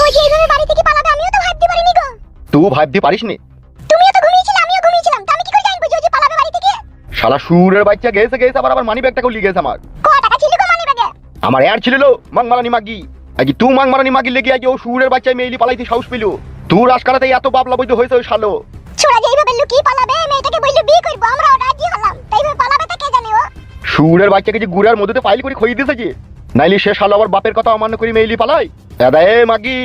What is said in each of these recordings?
ও যে এইভাবে বাড়ি থেকে পালাবে আমিও তো ভাবতে পারিনি গো। তুই ভাবতে পারিস নি তুমিও তো ঘুমিয়েছিলে আমিও ঘুমিয়েছিলাম। তো আমি কি করে জানব যে ও যে পালাবে বাড়ি থেকে? শালা সুরের বাচ্চা গেছে গেছে আবার আবার মানি ব্যাগটাকেও লিয়ে গেছে আমার? ক টাকা ছিল গো মানি ব্যাগে আমার এর ছিল লো মাং মারানি মাগি আজ তুই মাং মারানি মাগি লেগে আজ ও সুরের বাচ্চা মেইলি পালাইতে সাহস পেল? তুই রাজকারাতে এত বাবলা বৈধ হয়েছে ওই শালো। ছোড়া যে এইভাবে লুকিয়ে পালাবে মেয়েটাকে বলল বিয়ে করব আমরাও রাজি হলাম। তাই এইভাবে পালাবে তা কে জানে ও? সুরের বাচ্চাকে যে গুড়ার মধ্যে ফাইল করে খই দিয়েছে যে? নাইলে সে শালো আবার বাপের কথা অমান্য করে মেইলি পালাই? দাদা এ মাগি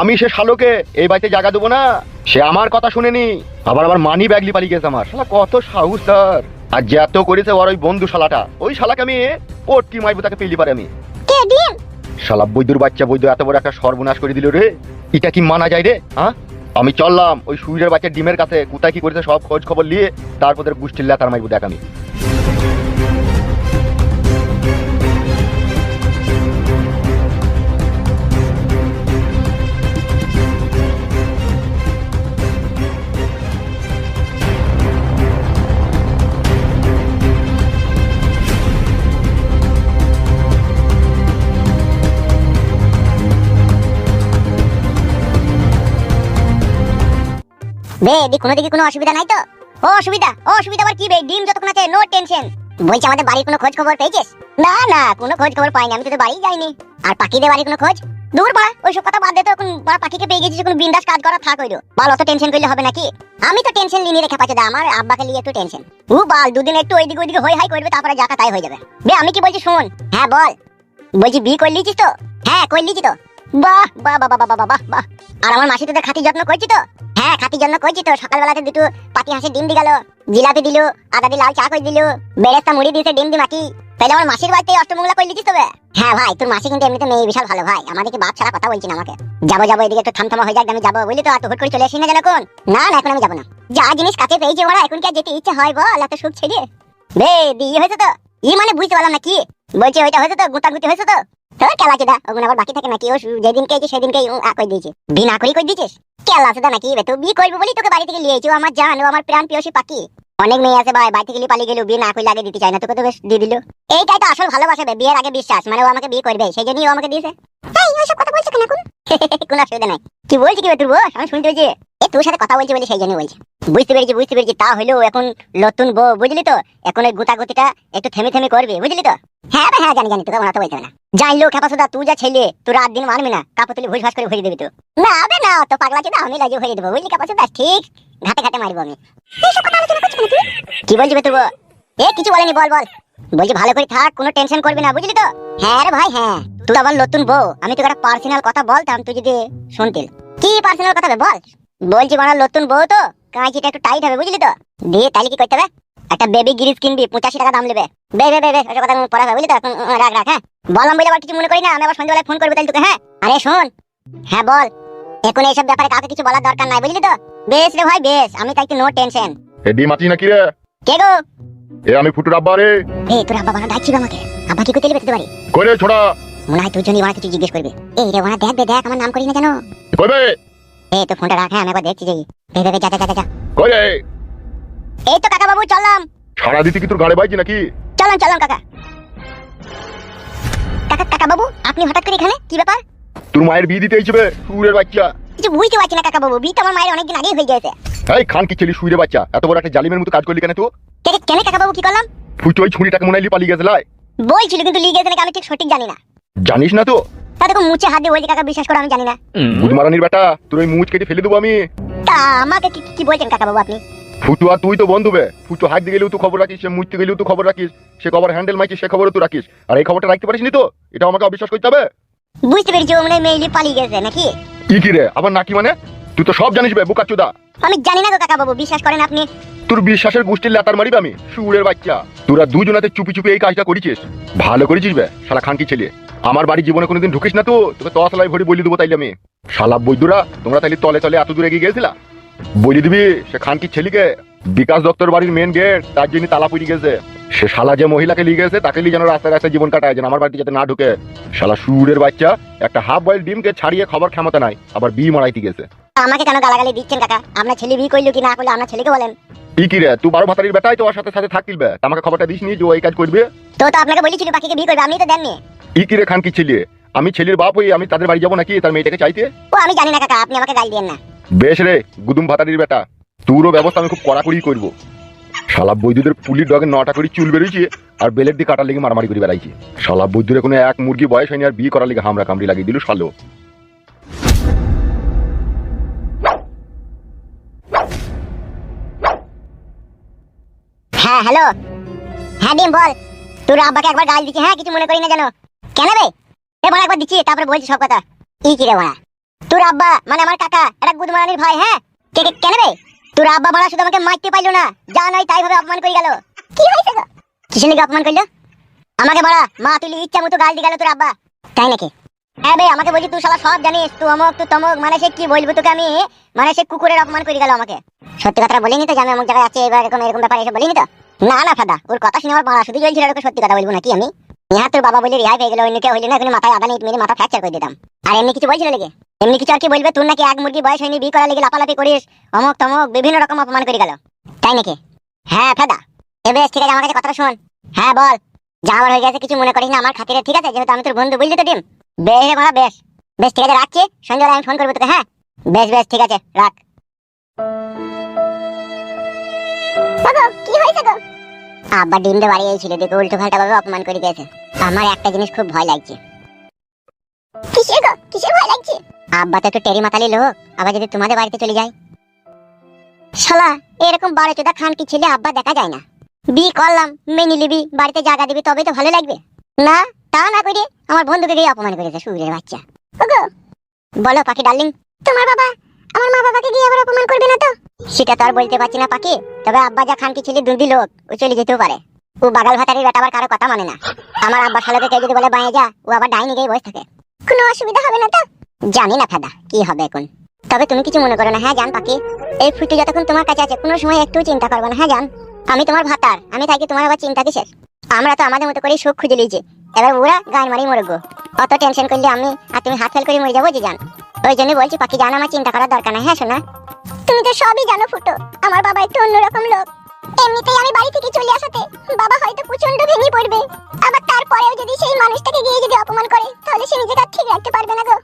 আমি সে শালোকে এই বাড়িতে জায়গা দেবো না। সে আমার কথা শুনেনি। আবার আবার মানি ব্যাগলি পালিয়ে গেছে আমার। শালা কত সাহস তার। আর যে এত করেছে ওর ওই বন্ধু শালাটা ওই শালাকে আমি পটকি মাইবো তাকে পেলি পারে আমি। কে শালা বৈদ্যুর বাচ্চা বৈদ্য এত বড় একটা সর্বনাশ করে দিল রে। এটা কি মানা যায় রে হ্যাঁ আমি চললাম ওই সুইরের বাচ্চা ডিমের কাছে কোথায় কি করেছে সব খোঁজ খবর নিয়ে তারপর তোর গুষ্টির লেতার মাইবো দেখ আমি। বে কোনো দিকে কোনো অসুবিধা নাই তো। ও অসুবিধা ও অসুবিধা আবার কি বে? ডিম যতক্ষণ আছে নো টেনশন বলছি, আমাদের বাড়ির কোনো খোঁজ খবর পেয়েছিস? না না, কোনো খোঁজ খবর পাইনি, আমি তো বাড়ি যাইনি। আর পাখিদের বাড়ির কোনো খোঁজ? দূর কথা বাদ দে তো, এখন পাখিকে পেয়ে গেছিস বিন্দাস কাজ করা থাক হইল। অত টেনশন করলে হবে নাকি? আমি তো টেনশন নিয়ে রেখে পাচ্ছি আমার আব্বাকে নিয়ে একটু টেনশন ও বাল, দুদিন একটু ওইদিকে ওইদিকে হই হাই করবে, তারপরে যাকা তাই হয়ে যাবে। বে, আমি কি বলছি, শোন। হ্যাঁ বল। বলছি, বিয়ে করলিছিস তো? হ্যাঁ করলিছি তো। বাহ বাহ বাহ বাহ বাহ বাহ বাহ আর আমার মাসি তোদের হ্যাঁ, যত্ন করছি তো। হ্যাঁ যত্ন করছি তো। সকালবেলাতে দুটো পাতি হাঁসের ডিম দিয়ে গেল জিলাপি আদা দিয়ে লাল চা করে দিল, বেরেস্তা মুড়ি দিয়েছে ডিম দিয়ে মাটি তাহলে আমার মাসির বাড়িতে অষ্টমঙ্গলা করে লিখিস তবে? হ্যাঁ ভাই, তোর মাসি কিন্তু এমনিতে মেয়ে বিশাল ভালো ভাই। আমাদেরকে বাপ ছাড়া কথা বলছিস আমাকে? যাব যাব এদিকে একটু থামথামা হয়ে যাক, আমি যাব বুঝলি তো? আর হুট করে চলে আসি না কোন না না, এখন আমি যাব না। যা জিনিস কাছে পেয়েছে ওরা, এখন কি যেতে ইচ্ছে হয় বল? একটা সুখ ছেড়ে। বে, বিয়ে হয়েছে তো? ই মানে বুঝতে পারলাম না কি? বলছি ওইটা হয়েছে তো? গুঁতাগুঁতি হয়েছে তো? তোর কেলা চেদা? ওগুলো আবার বাকি থাকে নাকি? ও কই দিয়েছে। কই দিয়েছিস? কেলা নাকি? বলি তোকে বাড়ি থেকে ও আমার জান, ও আমার প্রাণ অনেক মেয়ে আছে ভাই, বাড়ি থেকে গেল। বিয়ে না দিতে চায় না, তোকে তো বেশ দিয়ে দিল। এইটাই তো আসল বিয়ের আগে বিশ্বাস। মানে ও আমাকে বিয়ে করবে, সেই জন্যই ও আমাকে দিয়েছে। কথা কেন এখন? অসুবিধা নাই। কি কি বস আমি শুনতে পেয়েছি। এ, তোর সাথে কথা বলছি বলে সেই জন্য বলছি। বুঝতে পেরেছি বুঝতে পেরেছি। তা হলেও এখন নতুন বউ, বুঝলি তো? এখন ওই গুতাগুতিটা একটু থেমে থেমে করবি, বুঝলি তো? হ্যাঁ হ্যাঁ জানি জানি। তোকে বলতে হবে না। জানলো খেপাসুদা তুই যা ছেলে তুই রাত দিন মারবি না। কাপড় তুলি ভুস ভাস করে ভরে দিবি তো। না আবে না, তো পাগলা চিদা আমি লাগিয়ে ভরে দেবো, বুঝলি খেপাসুদা ঠিক। ঘাটে ঘাটে মারবো আমি। কি বলছি তুই এ, কিছু বলেনি, বল বল। বলছি ভালো করে থাক, কোনো টেনশন করবি না, বুঝলি তো? হ্যাঁ রে ভাই হ্যাঁ। তুই আবার নতুন বউ। আমি তোকে একটা পার্সোনাল কথা বলতাম, তুই যদি শুনতিল কি পার্সোনাল কথা বল? বলছি বাড়া নতুন বউ তো, কাঁচিটা একটু টাইট হবে, বুঝলি তো? দিয়ে তাহলে কি করতে হবে? একটা বেবি গিরিজ কিনবি পঁচাশি টাকা দাম নেবে। বে বে বে ওসব কথা পড়া হবে বুঝলি তো? এখন রাখ রাখ হ্যাঁ? বললাম বলে আবার কিছু মনে করি না আমি আবার সন্ধ্যাবেলায় ফোন করব তাহলে তোকে হ্যাঁ? আরে শোন হ্যাঁ বল। এখন এইসব ব্যাপারে কাউকে কিছু বলার দরকার নাই বুঝলি তো? বেশ রে ভাই বেশ আমি তাই নো টেনশন এ ডিম আছিস নাকি রে? কে গো? এ আমি ফুটুর আব্বা রে। এই তোর আব্বা বানা ডাকছিল আমাকে? আব্বা কি করতে পারি কইরে ছোড়া। মনে হয় বানা কিছু জিজ্ঞেস করবে। এই রে বানা দেখ বে দেখ আমার নাম করি না জানো কইবে? তো ফোনটা রাখ হ্যাঁ আমি একবার দেখছি যাই বে বে বে, যা যা যা, যা যা। কইরে? এই তো কাকা বাবু চললাম। সারা দিতে কি তোর গাড়ি বাইছি নাকি? চলুন চলুন কাকা। কাকা কাকা বাবু আপনি হঠাৎ করে এখানে? কি ব্যাপার? তোর মায়ের বিয়ে দিতে এইছে সুরের বাচ্চা। কিছু বুঝতে পারছি না কাকা বাবু বিয়ে তো আমার মায়ের অনেকদিন আগেই হয়ে গেছে। এই খান কি ছেলে সুইরে বাচ্চা। এত বড় একটা জালিমের মতো কাজ করলি কেন তুই? কে- কেন কাকা বাবু কি করলাম? তুই তো ওই ছুরিটাকে মনে হলি পালিয়ে গেছে লাই। বলছিল কিন্তু লিগে গেছে নাকি আমি ঠিক সঠিক জানি না। জানিস না তো? তা দেখো মুছে হাত দিয়ে বলছি কাকা বিশ্বাস করে আমি জানি না। বুধমারানির বেটা তোর ওই মুচ কেটে ফেলে দেবো আমি। তা আমাকে কি- কি বলছেন কাকা বাবু আপনি? ফুটু আর তুই তো বন্ধু বে। ফুটু হাত দিয়ে গেলেও তুই খবর রাখিস সে মুচতে গেলেও তুই খবর রাখিস সে খবর হ্যান্ডেল মাইছিস সে খবরও তুই রাখিস। আর এই খবরটা রাখতে পারিস নি তো? এটা আমাকে অবিশ্বাস করতে হবে? বুঝতে পেরেছি ও মনে মেইলি পালিয়ে গেছে নাকি? কি কি রে? আবার নাকি মানে? তুই তো সব জানিস বে বোকা চুদা আমি জানি না গো কাকা বাবু বিশ্বাস করেন আপনি। তোর বিশ্বাসের গোষ্ঠীর লেতার মারিবে আমি সুরের বাচ্চা। তোরা দুজনাতে চুপি চুপি এই কাজটা করেছিস। ভালো করেছিস বে শালা খানকি ছেলে। আমার বাড়ি জীবনে কোনোদিন ঢুকিস না তো? তোকে তসলাই ভরি বলি দেবো তাইলে আমি। শালা বৈদ্যুরা তোমরা তাইলে তলে তলে এত দূরে এগিয়ে গেছিলা? বলি দিবি সে খানকি ছেলেকে বিকাশ দত্তর বাড়ির মেন গেট তার জন্য তালা পড়ে গেছে। সে শালা যে মহিলাকে লিয়ে গেছে তাকে লিয়ে যেন রাস্তায় রাস্তায় জীবন কাটায় যেন আমার বাড়িতে যাতে না ঢুকে। শালা সুরের বাচ্চা একটা হাফ বয়েল ডিমকে ছাড়িয়ে খাবার ক্ষমতা নাই আবার বি মারাইতে গেছে। আমাকে কেন গালাগালি দিচ্ছেন কাকা? আপনার ছেলে বিয়ে করল কি না করল আপনার ছেলেকে বলেন। কি কি রে তুই বারো ভাতারির বেটাই তো ওর সাথে সাথে থাকতিল বে। আমাকে খবরটা দিস নি যে ওই কাজ করবে? তো তো আপনাকে বলেছিল পাখিকে বিয়ে করবে আপনি তো দেননি। ই কি রে খান কি ছেলে? আমি ছেলের বাপ হই আমি তাদের বাড়ি যাব নাকি তার মেয়েটাকে চাইতে? ও আমি জানি না কাকা আপনি আমাকে গাল দিয়েন না। বেশ রে, গুদুম ভাতারির বেটা। তোরও ব্যবস্থা আমি খুব কড়াকড়ি করব। শালা বৈদ্যুদের পুলির ডগে নটা করে চুল বেরিয়েছে আর বেলের দিকে কাটার লেগে মারামারি করে বেড়াইছে। শালা বৈদ্যুদের কোনো এক মুরগি বয়স হয়নি আর বিয়ে করার লেগে হামরা কামড়ি লাগিয়ে দিল শালো। হ্যাঁ হ্যালো। হ্যাঁ ডিম, বল। তোর আব্বাকে একবার গাল দিচ্ছি হ্যাঁ কিছু মনে করি না জানো কেন রে? এ বড় একবার দিচ্ছি, তারপরে বলছি সব কথা। ই কি রে বড়া তোর আব্বা মানে আমার কাকা, একটা গুদমারানির ভাই হ্যাঁ? কে, কে- কেন রে? তোর আব্বা বড়া শুধু আমাকে মারতে পাইলো না। যা নাই তাই ভাবে অপমান করে গেল। কি হয়েছে গো? কিসের লেগে অপমান করল? আমাকে বড়া মা তুই ইচ্ছা মতো গাল দিয়ে গেল তোর আব্বা। তাই নাকি? হ্যাঁ বে, আমাকে বলছি তুই শালা সব জানিস, তুই অমক, তুই তমক মানে সে কি বলব তোকে আমি? মানে সে কুকুরের অপমান করে গেল আমাকে। সত্যি কথাটা বলিনি তো যে আমি অমুক জায়গায় আছি, এবার এরকম এরকম ব্যাপার এসে বলিনি তো? না না, ফাদা, ওর কথা শুনে আমার মারা, শুধু আর ওকে সত্যি কথা বলব নাকি আমি? ইহা তোর বাবা বলে রিহাই পেয়ে গেল, অন্য কেউ হইলে না এখানে মাথায় আদা নিট মেরে মাথা ফ্র্যাকচার করে দিতাম। আর এমনি কিছু বলছিল লেগে এমনি কিছু আর কি বলবে? তোর নাকি এক মুরগি বয়স হয়নি বিয়ে করা লেগে লাপালাপি করিস। অমক তমক বিভিন্ন রকম অপমান করে গেল। তাই নাকি? হ্যাঁ ফাদা। এ বেশ ঠিক আছে আমার কাছে কথাটা শোন। হ্যাঁ বল। যা আমার হয়ে গেছে কিছু মনে করিস না আমার খাতিরে ঠিক আছে? যেহেতু আমি তোর বন্ধু বুঝলি তো ডিম? বেশ রে মারা বেশ। বেশ ঠিক আছে রাখছি। সন্ধ্যাবেলা আমি ফোন করব তোকে হ্যাঁ? বেশ বেশ ঠিক আছে রাখ। কি হয়েছে গো? আব্বা ডিম দিয়ে বাড়ি ছিল দেখে উল্টো পাল্টা ভাবে অপমান করে গেছে আমার একটা জিনিস খুব ভয় লাগছে। কিসের গো? কিসের ভয় লাগছে? আব্বা তো একটু টেরি মাতালি লোক, আবার যদি তোমাদের বাড়িতে চলে যায়। শালা, এরকম বারো চোদা খান কি ছেলে আব্বা দেখা যায় না। বি করলাম, মেনে নিবি, বাড়িতে জায়গা দিবি, তবেই তো ভালো লাগবে। না, তা না করে আমার বন্ধুকে গিয়ে অপমান করেছে, সুরের বাচ্চা। ওগো, বলো পাখি ডার্লিং, তোমার বাবা, আমার মা বাবাকে গিয়ে আবার অপমান করবে না তো? সেটা তো আর বলতে পারছি না পাখি, তবে আব্বা যা খান কি ছেলে দুর্দি লোক, ও চলে যেতেও পারে। ও বাগাল ভাতারির বেটা আবার কারও কথা মানে না। আমার আব্বা শালাকে কেউ যদি বলে বাইরে যা, ও আবার ডাইনি গিয়ে বসে থাকে। কোনো অসুবিধা হবে না তো? জানি না ফাদা, কি হবে এখন? তবে তুমি কিছু মনে করো না হ্যাঁ জান পাখি? এই ফুটে যতক্ষণ তোমার কাছে আছে, কোনো সময় একটু চিন্তা করবে না হ্যাঁ জান? আমি তোমার ভাতার, আমি থাকি তোমার আবার চিন্তা কিসের? আমরা তো আমাদের মতো করেই সুখ খুঁজে লিয়েছি এবার ওরা গান মারি মরগো অত টেনশন করলে আমি আর তুমি হাত ফেল করে মরে যাব যে জান? ওই জন্য বলছি পাখি, জান, আমার চিন্তা করার দরকার না হ্যাঁ শোনা তুমি তো সবই জানো ফুটো, আমার বাবা একটু অন্যরকম লোক। এমনিতেই আমি বাড়ি থেকে চলে আসাতে বাবা হয়তো প্রচণ্ড ভেঙে পড়বে। আবার তারপরেও যদি সেই মানুষটাকে গিয়ে যদি অপমান করে, তাহলে সে নিজেকে ঠিক রাখতে পারবে না গো।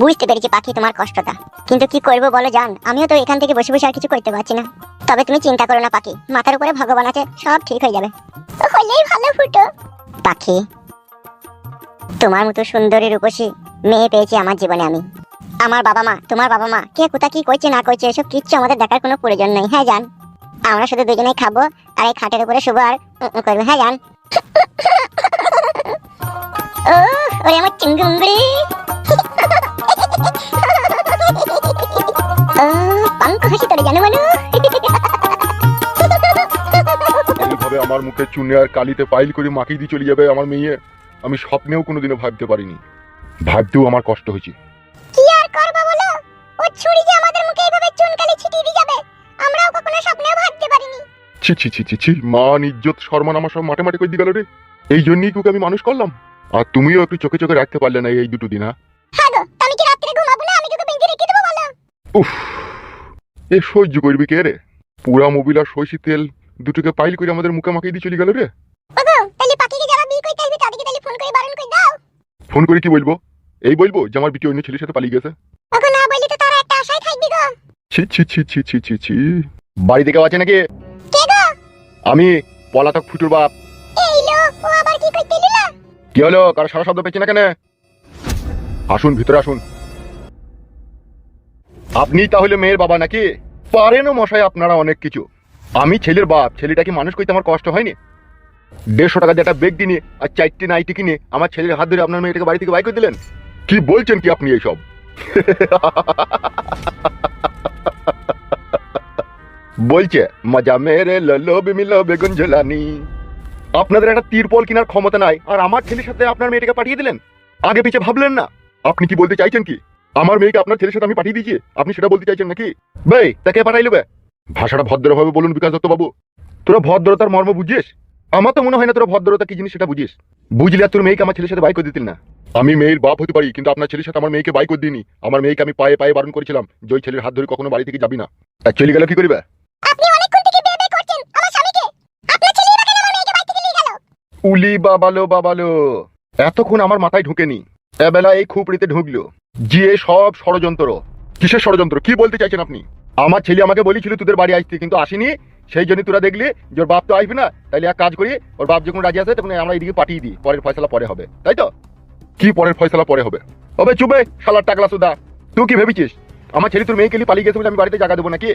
বুঝতে পেরেছি পাখি তোমার কষ্টটা। কিন্তু কি করব বলো জান? আমিও তো এখান থেকে বসে বসে আর কিছু করতে পারছি না। তবে তুমি চিন্তা করো না পাখি। মাথার উপরে ভগবান আছে, সব ঠিক হয়ে যাবে। পাখি, তোমার মতো সুন্দরী রূপসী মেয়ে পেয়েছি আমার জীবনে আমি। আমার বাবা মা, তোমার বাবা মা, কে কোথা কি করছে না করছে, এসব কিচ্ছু আমাদের দেখার কোনো প্রয়োজন নেই হ্যাঁ জান? আমরা শুধু দুজনেই খাব, আর এই খাটের উপরে শুভ আর করব হ্যাঁ জান? ও ওরে আমার ও পাঙ্ক হাসি তোরে জানো মানু? এইভাবে আমার মুখে চুনে আর কালিতে পাইল করে মাখিয়ে দিয়ে চলে যাবে আমার মেয়ে আমি স্বপ্নেও কোনোদিনও ভাবতে পারিনি। ভাবতেও আমার কষ্ট হয়েছে। কি আর করব বলো? ও ছুরি যে আমাদের মুখে এইভাবে চুনকালি ছিটিয়ে দিয়ে যাবে আমরাও কখনো স্বপ্নেও ভাবতে পারিনি। ছি ছি ছি ছি ছি মান ইজ্জত সম্মান আমার সব মাঠে মাঠে করে দিয়ে গেল রে। এই জন্যই তোকে আমি মানুষ করলাম। আর তুমিও একটু চোখে চোখে রাখতে পারলে না এই দুটো দিন হ্যাঁ? উফ এ সহ্য করবি কে রে? পুরা মোবিল আর তেল দুটোকে পাইল করে আমাদের মুখে মাখিয়ে দিয়ে চলে গেল রে। ফোন করে কি বলব? এই বলব যে আমার বিটি অন্য ছেলের সাথে পালিয়ে গেছে। ছি ছি ছি ছি ছি ছি ছি। বাড়ি থেকে আছে নাকি? আমি পলাতক ফুটুর বাপ। কি হলো? কারও সারা শব্দ পেয়েছে না কেন? আসুন ভিতরে আসুন। আপনি তাহলে মেয়ের বাবা নাকি? পারেনও মশাই আপনারা অনেক কিছু। আমি ছেলের বাপ ছেলেটাকে মানুষ করতে আমার কষ্ট হয়নি? দেড়শো টাকা দিয়ে একটা বেগ কিনে আর চারটে নাইটি কিনে আমার ছেলের হাত ধরে আপনার মেয়েটাকে বাড়ি থেকে বাই করে দিলেন? কি বলছেন কি আপনি এইসব? বলছে, মজা মেরে ললো বেগুন ঝোলানি। আপনাদের একটা তিরপল কেনার ক্ষমতা নাই, আর আমার ছেলের সাথে আপনার মেয়েটাকে পাঠিয়ে দিলেন? আগে পিছে ভাবলেন না? আপনি কি বলতে চাইছেন কি? আমার মেয়েকে আপনার ছেলের সাথে আমি পাঠিয়ে দিয়েছি। আপনি সেটা বলতে চাইছেন নাকি? ভাই তাকে পাঠাইলো বে ভাষাটা ভদ্রভাবে বলুন বিকাশ দত্ত বাবু। তোরা ভদ্রতার মর্ম বুঝিস? আমার তো মনে হয় না তোরা ভদ্রতা কি জিনিস সেটা বুঝিস। বুঝলি আর তোর মেয়েকে আমার ছেলের সাথে বাই করে দিতিল না। আমি মেয়ের বাপ হতে পারি কিন্তু আপনার ছেলের সাথে আমার মেয়েকে বাই করে দিইনি। আমার মেয়েকে আমি পায়ে পায়ে বারণ করেছিলাম যে ওই ছেলের হাত ধরে কখনো বাড়ি থেকে যাবি না। আর চলে গেল কি করিবে? উলি বাবালো বাবালো এতক্ষণ আমার মাথায় ঢুকেনি। এবেলা এই খুপড়িতে ঢুকলো। যে সব ষড়যন্ত্র। কিসের ষড়যন্ত্র? কি বলতে চাইছেন আপনি? আমার ছেলে আমাকে বলেছিল তোদের বাড়ি আসতে, কিন্তু আসেনি। সেই জন্য তোরা দেখলি যে ওর বাপ তো আসবে না। তাইলে এক কাজ করি, ওর বাপ যখন রাজি আছে, তখন আমরা এদিকে পাঠিয়ে দিই। পরের ফয়সলা পরে হবে। তাই তো? কি পরের ফয়সলা পরে হবে? হবে চুপে, শালার টাকলা সুদা। তুই কি ভেবেছিস? আমার ছেলে তোর মেয়েকে পালিয়ে গেছে বলে আমি বাড়িতে জায়গা দেবো নাকি?